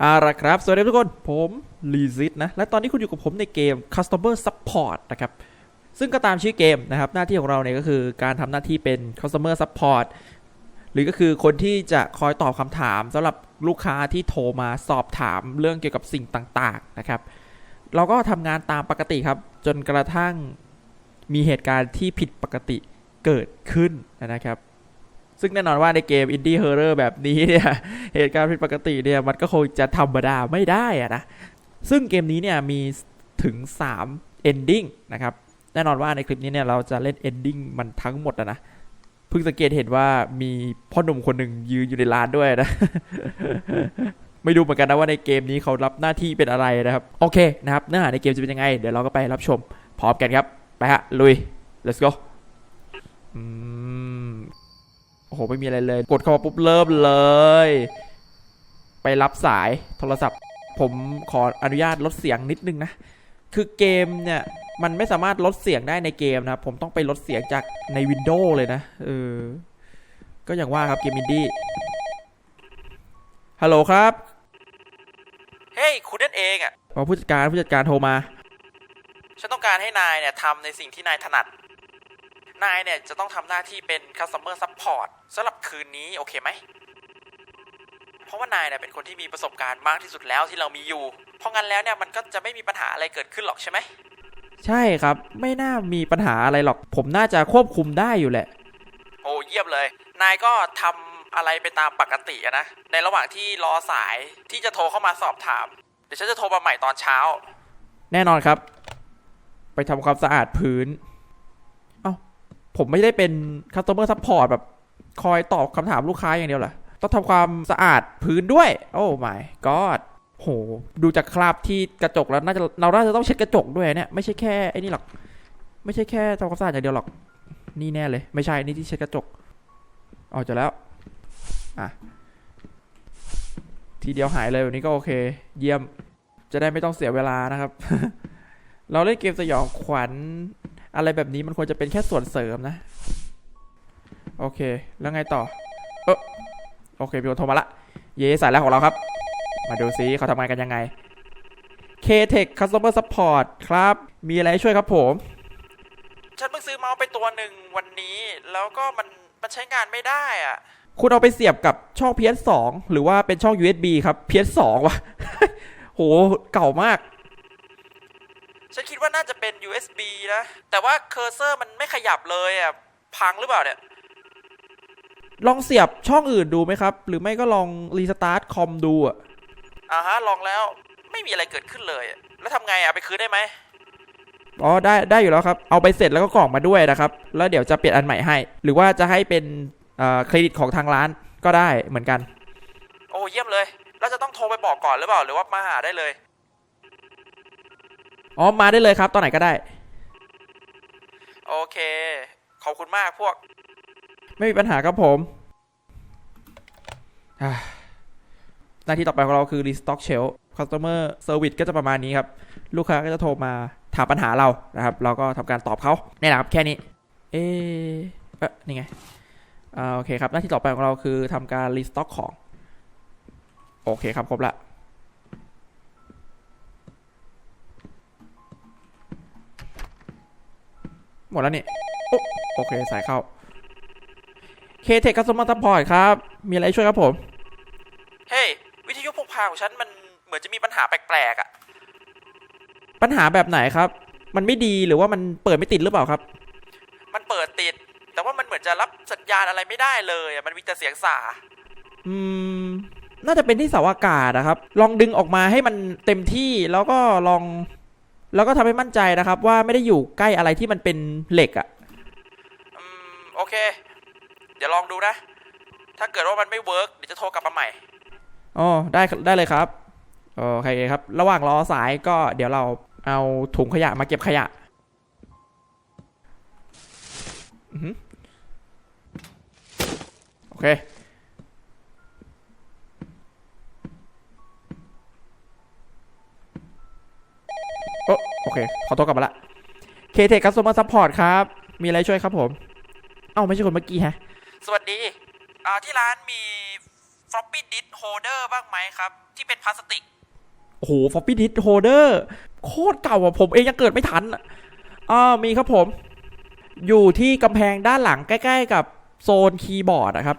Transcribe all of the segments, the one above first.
เอาละครับ สวัสดีทุกคน ผมลีซิตนะ และตอนนี้คุณอยู่กับผมในเกม Customer Support นะครับ ซึ่งก็ตามชื่อเกมนะครับ หน้าที่ของเราเนี่ยก็คือการทำหน้าที่เป็น Customer Support หรือก็คือคนที่จะคอยตอบคำถามสำหรับลูกค้าที่โทรมาสอบถามเรื่องเกี่ยวกับสิ่งต่างๆนะครับ เราก็ทำงานตามปกติครับ จนกระทั่งมีเหตุการณ์ที่ผิดปกติเกิดขึ้นนะครับ ซึ่งแน่นอนว่าในเกมอินดี้เฮอร์เรอร์แบบนี้เนี่ย เหตุการณ์ผิดปกติเนี่ย มันก็คงจะธรรมดาไม่ได้อะนะ ซึ่งเกมนี้เนี่ย มีถึง 3 ending นะครับ แน่นอนว่าในคลิปนี้เนี่ย เราจะเล่น ending มันทั้งหมดอะนะ เพิ่งสังเกตเห็นว่ามีพ่อหนุ่มคนหนึ่งยืนอยู่ในร้านด้วยนะ ไม่รู้เหมือนกันนะว่าในเกมนี้เขารับหน้าที่เป็นอะไรนะครับ โอเคนะครับเนื้อหาในเกมจะเป็นยังไง เดี๋ยวเราก็ไปรับชมพร้อมกันครับ ไปฮะลุย let's go อืม โอ้โหไม่มีอะไรเลย กดเข้ามาปุ๊บเริ่มเลย ไปรับสายโทรศัพท์ ผมขออนุญาตลดเสียงนิดนึงนะ คือเกมเนี่ยมันไม่สามารถลดเสียงได้ในเกมนะครับ ผมต้องไปลดเสียงจากในวินโดว์เลยนะ เออ ก็อย่างว่าครับเกมอินดี้ ฮัลโหลครับ เฮ้ย คุณนั่นเองอะ่ะผู้จัดการผู้จัดการโทรมา ฉันต้องการให้นายเนี่ยทำในสิ่งที่นายถนัด นายเนี่ยจะต้องทำหน้าที่เป็น customer support สำหรับคืนนี้โอเคไหม เพราะว่านายเนี่ยเป็นคนที่มีประสบการณ์มากที่สุดแล้วที่เรามีอยู่ เพราะงั้นแล้วเนี่ยมันก็จะไม่มีปัญหาอะไรเกิดขึ้นหรอกใช่ไหม ใช่ครับ ไม่น่ามีปัญหาอะไรหรอก ผมน่าจะควบคุมได้อยู่แหละ โอ้เยี่ยมเลย นายก็ทำอะไรไปตามปกติอะนะ ในระหว่างที่รอสายที่จะโทรเข้ามาสอบถาม เดี๋ยวฉันจะโทรมาใหม่ตอนเช้า แน่นอนครับ ไปทำความสะอาดพื้นเอ้า ผมไม่ได้เป็น customer support แบบคอยตอบคำถามลูกค้าอย่างเดียวเหรอต้องทำความสะอาดพื้นด้วย โอ้ my god โห ดูจากคราบที่กระจกแล้วน่าจะเราน่าจะต้องเช็ดกระจกด้วยเนี่ยไม่ใช่แค่ไอ้นี่หรอก ไม่ใช่แค่ทำความสะอาดอย่างเดียวหรอก นี่แน่เลย ไม่ใช่นี่ที่เช็ดกระจกออกจากแล้ว อะ ทีเดียวหายเลยแบบนี้ก็โอเค เยี่ยม จะได้ไม่ต้องเสียเวลานะครับ เราเล่นเกมสยองขวัญ อะไรแบบนี้มันควรจะเป็นแค่ส่วนเสริมนะ โอเค แล้วไงต่อ เออโอเคมีคนโทรมาละ เย่สายแรกของเราครับ มาดูซิเขาทำงานกันยังไง K-Tech Customer Support ครับ มีอะไรช่วยครับผม ฉันเพิ่งซื้อเมาส์ไปตัวหนึ่งวันนี้ แล้วก็มันมันใช้งานไม่ได้อะ คุณเอาไปเสียบกับช่อง PS2 หรือว่าเป็นช่อง USB ครับ PS2 วะ โห เก่ามาก ฉันคิดว่าน่าจะเป็น USB นะ แต่ว่าเคอร์เซอร์มันไม่ขยับเลยอะ พังหรือเปล่าเนี่ย ลองเสียบช่องอื่นดูไหมครับ หรือไม่ก็ลองรีสตาร์ทคอมดูอะอ่าฮะ ลองแล้วไม่มีอะไรเกิดขึ้นเลยอะแล้วทำไงอะไปคืนได้ไหม อ๋อได้ได้อยู่แล้วครับ เอาไปเสร็จแล้วก็กล่องมาด้วยนะครับ แล้วเดี๋ยวจะเปลี่ยนอันใหม่ให้ หรือว่าจะให้เป็นเอ่อเครดิตของทางร้านก็ได้เหมือนกัน โอ้เยี่ยมเลยแล้วจะต้องโทรไปบอกก่อนหรือเปล่า หรือว่ามาหาได้เลย อ๋อมาได้เลยครับ ตอนไหนก็ได้ โอเค ขอบคุณมากพวก ไม่มีปัญหาครับผมอ่าหน้าที่ต่อไปของเราคือ restock shelf customer service ก็จะประมาณนี้ครับ ลูกค้าก็จะโทรมาถามปัญหาเรานะครับ เราก็ทำการตอบเขาเนี่ยนะครับ แค่นี้เอ๊ะเอ๊ะนี่ไงอ่าโอเคครับ หน้าที่ต่อไปของเราคือทำการ restock ของ โอเคครับ ครบละ หมดแล้วนี่โอ๊ะโอเคสายเข้า K-Tech Customer Support ครับ มีอะไรช่วยครับผม เฮ้ย วิทยุพกพาของฉันมันเหมือนจะมีปัญหาแปลกๆอะปัญหาแบบไหนครับ มันไม่ดีหรือว่ามันเปิดไม่ติดหรือเปล่าครับ มันเปิดติด แต่ว่ามันเหมือนจะรับสัญญาณอะไรไม่ได้เลยอะมันมีแต่เสียงสา อืม น่าจะเป็นที่เสาอากาศนะครับ ลองดึงออกมาให้มันเต็มที่แล้วก็ลอง แล้วก็ทำให้มั่นใจนะครับ ว่าไม่ได้อยู่ใกล้อะไรที่มันเป็นเหล็กอะ่ะอืมโอเค เดี๋ยวลองดูนะ ถ้าเกิดว่ามันไม่เวิร์กเดี๋ยวจะโทรกลับมาใหม่อ๋อได้ได้เลยครับโอเคครับ ระหว่างรอสายก็เดี๋ยวเราเอาถุงขยะมาเก็บขยะอือหือโอเค โอโอเค ขอโทษกลับมาละ K-Tech Customer Support ครับ มีอะไรช่วยครับผม เอ้า ไม่ใช่คนเมื่อกี้ฮะ สวัสดีอ่าที่ร้านมี floppy disk holder บ้างไหมครับ ที่เป็นพลาสติก โอ้โหฟอปปี้ดิสโฮเดอร์โคตรเก่าอะ ผมเองยังเกิดไม่ทันอะอ่ามีครับผม อยู่ที่กำแพงด้านหลังใกล้ๆ กับโซนคีย์บอร์ดนะครับ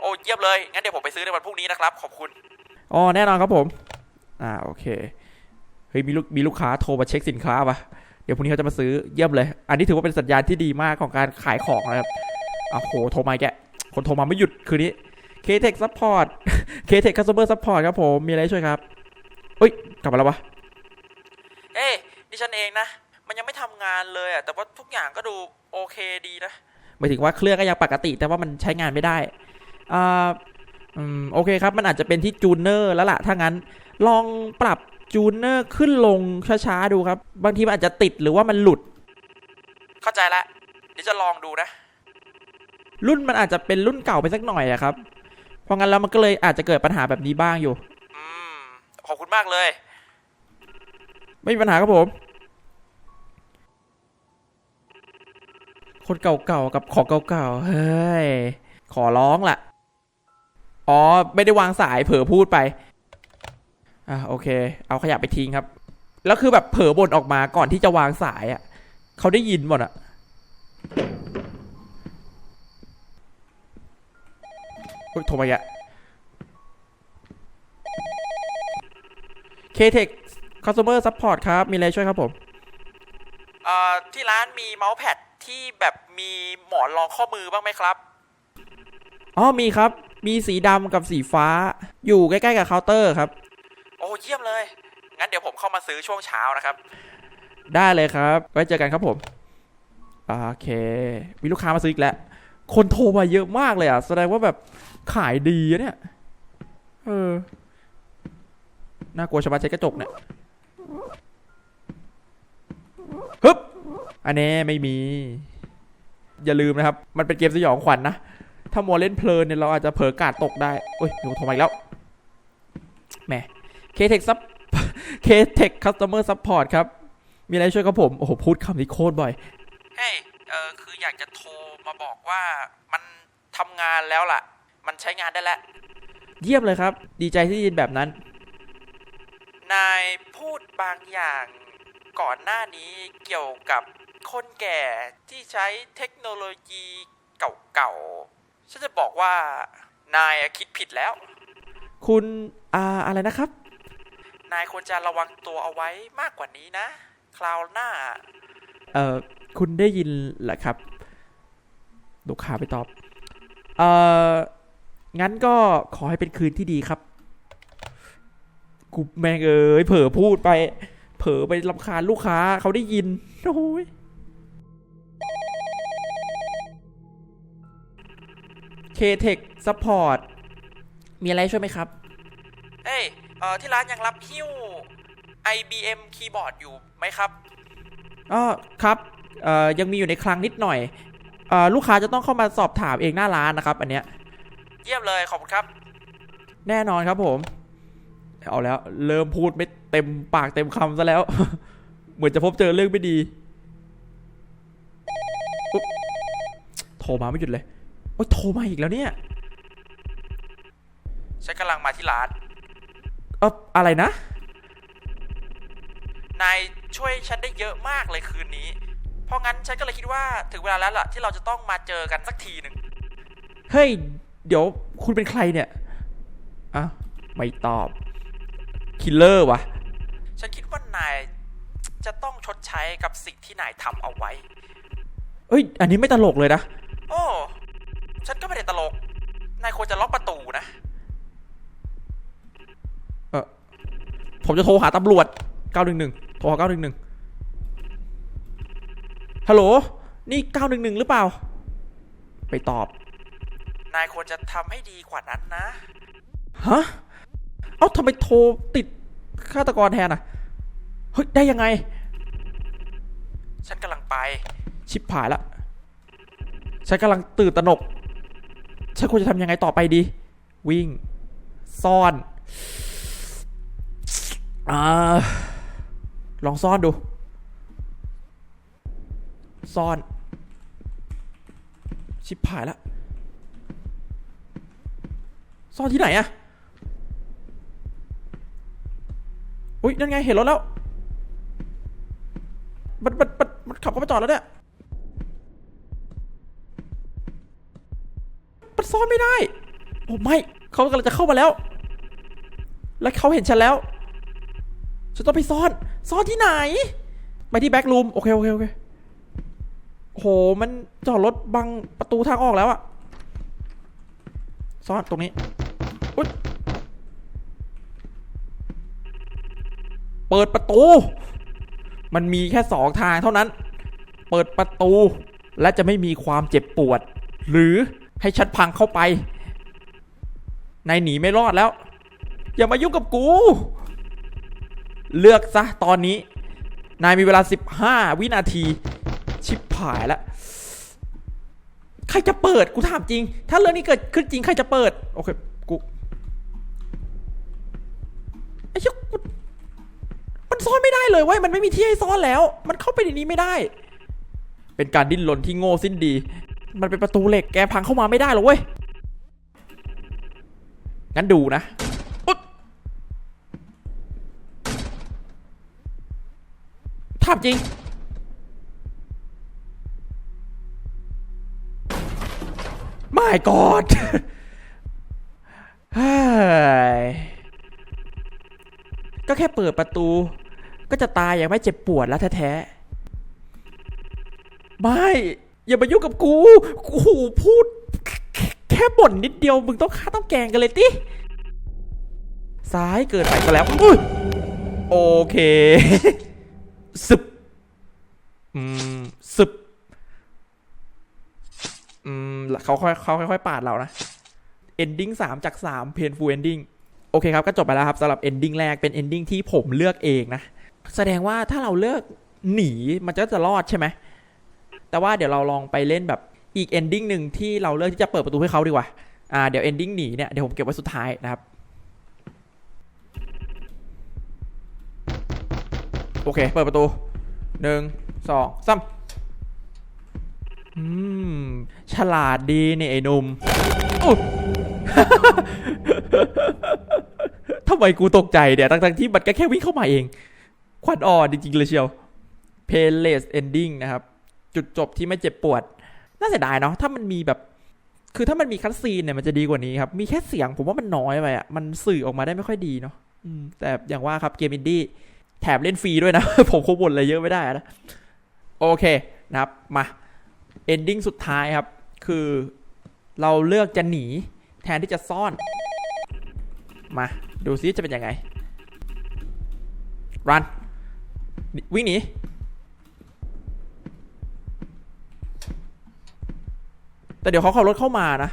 โอ้เยี่ยมเลย งั้นเดี๋ยวผมไปซื้อในวันพรุ่งนี้นะครับ ขอบคุณ อ๋อ แน่นอนครับผม อ่า โอเคเฮ้ยมีลูกมีลูกค้าโทรมาเช็คสินค้าปะเดี๋ยวพรุ่งนี้เขาจะมาซื้อเยี่ยมเลย อันนี้ถือว่าเป็นสัญญาณที่ดีมากของการขายของนะครับอะโหโทรมาอีกแกคนโทรมาไม่หยุดคืนนี้ K-Tech Support K-Tech Customer Support ครับผมมีอะไรให้ช่วยครับเฮ้ยกลับมาแล้ววะเอ้ดิฉันเองนะ มันยังไม่ทำงานเลยอะแต่ว่าทุกอย่างก็ดูโอเคดีนะหมายถึงว่าเครื่องก็ยังปกติ แต่ว่ามันใช้งานไม่ได้อ่าอืมโอเคครับมันอาจจะเป็นที่จูนเนอร์แล้วล่ะถ้างั้นลองปรับ จูนเนอร์ขึ้นลงช้าๆดูครับ บางทีมันอาจจะติดหรือว่ามันหลุด เข้าใจละเดี๋ยวจะลองดูนะ รุ่นมันอาจจะเป็นรุ่นเก่าไปสักหน่อยอะครับ เพราะงั้นแล้วมันก็เลยอาจจะเกิดปัญหาแบบนี้บ้างอยู่อืมขอบคุณมากเลย ไม่มีปัญหาครับผม คนเก่าๆกับของเก่าๆเฮ้ยขอร้องล่ะ อ๋อ ไม่ได้วางสายเผลอพูดไป อะโอเค เอาขยะไปทิ้งครับ แล้วคือแบบเผลอบ่นออกมาก่อนที่จะวางสายอะเขาได้ยินหมดอะเฮ้ยโทรมาอีกอะ K-Tech Customer Support ครับ มีอะไรช่วยครับผมเอ่อที่ร้านมีเมาส์แพดที่แบบมีหมอนรองข้อมือบ้างไหมครับ อ๋อมีครับ มีสีดำกับสีฟ้า อยู่ใกล้ ๆ กับเคาน์เตอร์ครับโอ้ เยี่ยมเลย งั้นเดี๋ยวผมเข้ามาซื้อช่วงเช้านะครับ ได้เลยครับ ไว้เจอกันครับผม โอเค มีลูกค้ามาซื้ออีกแล้ว คนโทรมาเยอะมากเลยอะ แสดงว่าแบบขายดีอะเนี่ย เออ น่ากลัวชาวบ้านใช้กระจกเนี่ยฮึบ อันนี้ไม่มี อย่าลืมนะครับ มันเป็นเกมสยองขวัญนนะ ถ้ามัวเล่นเพลินเนี่ยเราอาจจะเผลอกาดตกได้โอ้ยหนูโทรมาอีกแล้วแหม K-Tech Sub K-Tech Customer Support ครับ มีอะไรช่วยครับผม โอ้โห พูดคำนี้โคตรบ่อย เฮ้ย เออ คืออยากจะโทรมาบอกว่ามันทำงานแล้วล่ะ มันใช้งานได้แล้ว เยี่ยมเลยครับ ดีใจที่ได้ยินแบบนั้น นายพูดบางอย่างก่อนหน้านี้เกี่ยวกับคนแก่ที่ใช้เทคโนโลยีเก่าๆ ฉันจะบอกว่านายอะคิดผิดแล้ว คุณอ่าอะไรนะครับ นายควรจะระวังตัวเอาไว้มากกว่านี้นะ คราวหน้า เอ่อ คุณได้ยินเหรอครับลูกค้าไปตอบ เอ่อ งั้นก็ขอให้เป็นคืนที่ดีครับ กูแม่งเอ้ยเผลอพูดไป เผลอไปลำคาญลูกค้าเขาได้ยิน โอ้ย K-Tech Support มีอะไรช่วยไหมครับ เอ้ยเอ่อที่ร้านยังรับหิ้ว IBM คีย์บอร์ดอยู่ไหมครับอ๋อครับเอ่อยังมีอยู่ในคลังนิดหน่อยเอ่อลูกค้าจะต้องเข้ามาสอบถามเองหน้าร้านนะครับ อันเนี้ยเยี่ยมเลยขอบคุณครับ แน่นอนครับผม เอาแล้ว เริ่มพูดไม่เต็มปากเต็มคำซะแล้ว เหมือนจะพบเจอเรื่องไม่ดีอุ๊บโทรมาไม่หยุดเลย โอ้ยโทรมาอีกแล้วเนี่ยฉันกำลังมาที่ร้านเอออะไรนะ นายช่วยฉันได้เยอะมากเลยคืนนี้ เพราะงั้นฉันก็เลยคิดว่าถึงเวลาแล้วล่ะ ที่เราจะต้องมาเจอกันสักทีหนึ่ง เฮ้ย เดี๋ยวคุณเป็นใครเนี่ยอะไม่ตอบ คิลเลอร์วะ ฉันคิดว่านายจะต้องชดใช้กับสิ่งที่นายทำเอาไว้ เอ้ย อันนี้ไม่ตลกเลยนะ โอ้ ฉันก็ไม่ได้ตลก นายควรจะล็อกประตูนะ เออ ผมจะโทรหาตำรวจ 911 โทรหา 911 ฮัลโหล นี่ 911 หรือเปล่า ไปตอบ นายควรจะทำให้ดีกว่านั้นนะ ฮะ เอ้าทำไมโทรติดฆาตกรแทนอะ เฮ้ย ได้ยังไง ฉันกำลังไป ชิบหายละ ฉันกำลังตื่นตระหนก ฉันควรจะทำยังไงต่อไปดี วิ่ง ซ่อน อ่าลองซ่อนดู ซ่อน ชิบหายละ ซ่อนที่ไหนอะอุ้ยนั่นไงเห็นรถแล้ว มันมันมันมันขับเข้ามาจอดแล้วเนี่ย มันซ่อนไม่ได้ โอ้ไม่ เขากำลังจะเข้ามาแล้ว และเขาเห็นฉันแล้ว ฉันต้องไปซ่อน ซ่อนที่ไหน ไปที่แบ็กรูม โอเค โอเค โอเคโห มันจอดรถบังประตูทางออกแล้วอะซ่อนตรงนี้ อุ๊ย เปิดประตู มันมีแค่สองทางเท่านั้น เปิดประตู และจะไม่มีความเจ็บปวด หรือให้ฉันพังเข้าไป นายหนีไม่รอดแล้ว อย่ามายุ่งกับกู เลือกซะตอนนี้ นายมีเวลา 15 วินาที ชิบหายแล้วใครจะเปิดกูถามจริง ถ้าเรื่องนี้เกิดขึ้นจริงใครจะเปิด โอเคกูไอ้เหี้ยมันซ่อนไม่ได้เลยเว้ยมันไม่มีที่ให้ซ่อนแล้ว มันเข้าไปในนี้ไม่ได้ เป็นการดิ้นรนที่โง่สิ้นดี มันเป็นประตูเหล็กแกพังเข้ามาไม่ได้หรอกเว้ยงั้นดูนะอุ๊ย ถามจริง ไม่กอดเฮ้ยก็แค่เปิดประตู ก็จะตายอย่างไม่เจ็บปวดแล้วแท้ๆ ไม่ อย่ามายุ่งกับกูกูพูด แค่บ่นนิดเดียวมึงต้องฆ่าต้องแกล้งกันเลยติซ้ายเกิดไปก็แล้วอุ้ยโอเค สึบอืมสึบอืมเขาค่อยเขาค่อยๆปาดเรานะ ending 3 จาก 3 painful ending โอเคครับก็จบไปแล้วครับสำหรับ ending แรกเป็น ending ที่ผมเลือกเองนะ แสดงว่าถ้าเราเลือกหนีมันก็จะรอดใช่ไหม แต่ว่าเดี๋ยวเราลองไปเล่นแบบอีก ending หนึ่งที่เราเลือกที่จะเปิดประตูให้เขาดีกว่าอ่าเดี๋ยว ending หนีเนี่ยเดี๋ยวผมเก็บไว้สุดท้ายนะครับ โอเค เปิดประตูหนึ่งสองสามอืม ฉลาดดีนี่ไอ้หนุ่มทำไมกูตกใจเนี่ยทั้งๆที่มันก็แค่วิ่งเข้ามาเอง ควันอ่อนจริงๆเลยเชียว painless ending นะครับ จุดจบที่ไม่เจ็บปวด น่าเสียดายเนาะถ้ามันมีแบบ คือถ้ามันมีคัดซีนเนี่ยมันจะดีกว่านี้ครับ มีแค่เสียงผมว่ามันน้อยไปอะมันสื่อออกมาได้ไม่ค่อยดีเนาะอืมแต่อย่างว่าครับเกมอินดี้ แถมเล่นฟรีด้วยนะ ผมคงบ่นอะไรเยอะไม่ได้นะ โอเคนะครับ มา ending สุดท้ายครับ คือเราเลือกจะหนี แทนที่จะซ่อน มาดูซิจะเป็นยังไง run วิ่งหนี แต่เดี๋ยวเขาขับรถเข้ามานะ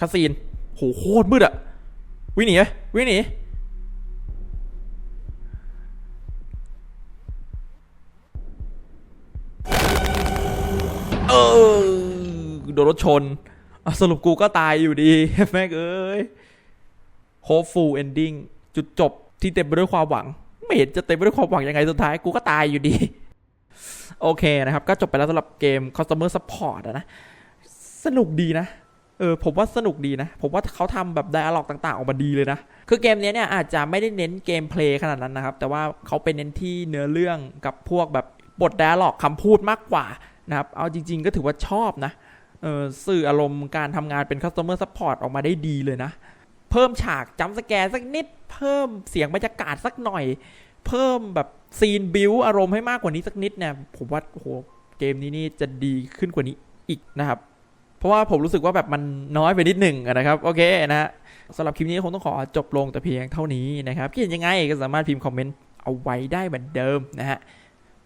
คาซีน โหโคตรมืดอะวิ่งหนีวิ่งหนี โดนรถชนสรุปกูก็ตายอยู่ดีแม่งเอ้ย hopeful ending จุดจบที่เต็มไปด้วยความหวัง ไม่เห็นจะเต็มไปด้วยความหวังยังไงสุดท้ายกูก็ตายอยู่ดี โอเคนะครับ ก็จบไปแล้วสำหรับเกม customer support นะ สนุกดีนะ เออ ผมว่าสนุกดีนะ ผมว่าเขาทำแบบ dialog ต่าง ๆ ออกมาดีเลยนะ คือเกมนี้เนี่ยอาจจะไม่ได้เน้นเกมเพลย์ขนาดนั้นนะครับ แต่ว่าเขาไปเน้นที่เนื้อเรื่องกับพวกแบบบท dialog คำพูดมากกว่านะครับ เอาจริง ๆ ก็ถือว่าชอบนะ สื่ออารมณ์การทำงานเป็น customer support ออกมาได้ดีเลยนะ เพิ่มฉากจัมป์สแกร์สักนิด เพิ่มเสียงบรรยากาศสักหน่อย เพิ่มแบบซีนบิวอารมณ์ให้มากกว่านี้สักนิดเนี่ยผมว่าโหเกมนี้นี่จะดีขึ้นกว่านี้อีกนะครับ เพราะว่าผมรู้สึกว่าแบบมันน้อยไปนิดหนึ่งนะครับ โอเคนะฮะสำหรับคลิปนี้คงต้องขอจบลงแต่เพียงเท่านี้นะครับคิดเห็นยังไงก็สามารถพิมพ์คอมเมนต์เอาไว้ได้เหมือนเดิมนะฮะ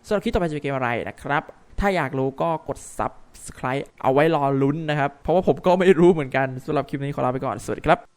สำหรับคลิปต่อไปจะเป็นเกมอะไรนะครับ ถ้าอยากรู้ก็กด subscribe เอาไว้รอลุ้นนะครับ เพราะว่าผมก็ไม่รู้เหมือนกันสำหรับคลิปนี้ขอลาไปก่อน สวัสดีครับ